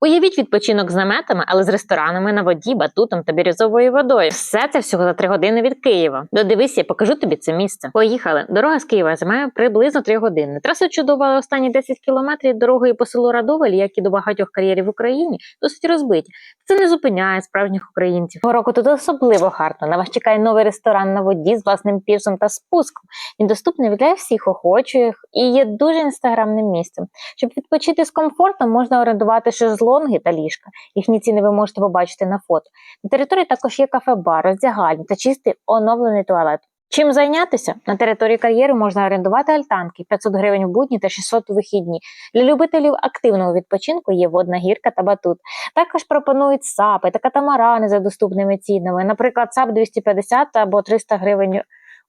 Уявіть відпочинок з наметами, але з ресторанами на воді, батутом та бірюзовою водою. Все це всього за три години від Києва. Додивись, я покажу тобі це місце. Поїхали. Дорога з Києва займає приблизно три години. Траса чудова, але останні 10 кілометрів дорогою по селу Радовель, як і до багатьох кар'єрів в Україні, досить розбиті. Це не зупиняє справжніх українців. Цього року тут особливо гарно. На вас чекає новий ресторан на воді з власним пірсом та спуском. Він доступний для всіх охочих і є дуже інстаграмним місцем. Щоб відпочити з комфортом, можна орендувати шезлонги та ліжка. Їхні ціни ви можете побачити на фото. На території також є кафе-бар, роздягальні та чистий оновлений туалет. Чим зайнятися? На території кар'єру можна орендувати альтанки 500 гривень в будні та 600 у вихідні. Для любителів активного відпочинку є водна гірка та батут. Також пропонують сапи та катамарани за доступними цінами. Наприклад, сап 250 або 300 гривень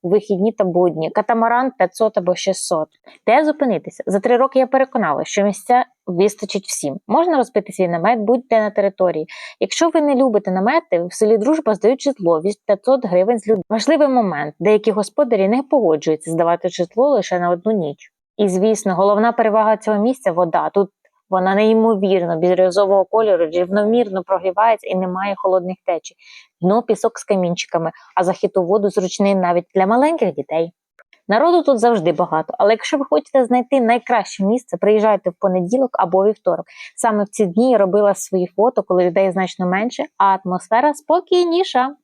у вихідні та будні, катамаран 500 або 600. Де зупинитися? За три роки я переконала, що місця вистачить всім. Можна розбити свій намет будь-де на території. Якщо ви не любите намети, в селі Дружба здають житло від 500 гривень з людей. Важливий момент: деякі господарі не погоджуються здавати житло лише на одну ніч. І звісно, головна перевага цього місця вода. Тут вона неймовірно бірюзового кольору, рівномірно прогрівається і немає холодних течій. Дно пісок з камінчиками, а захід у воду зручний навіть для маленьких дітей. Народу тут завжди багато, але якщо ви хочете знайти найкраще місце, приїжджайте в понеділок або вівторок. Саме в ці дні я робила свої фото, коли людей значно менше, а атмосфера спокійніша.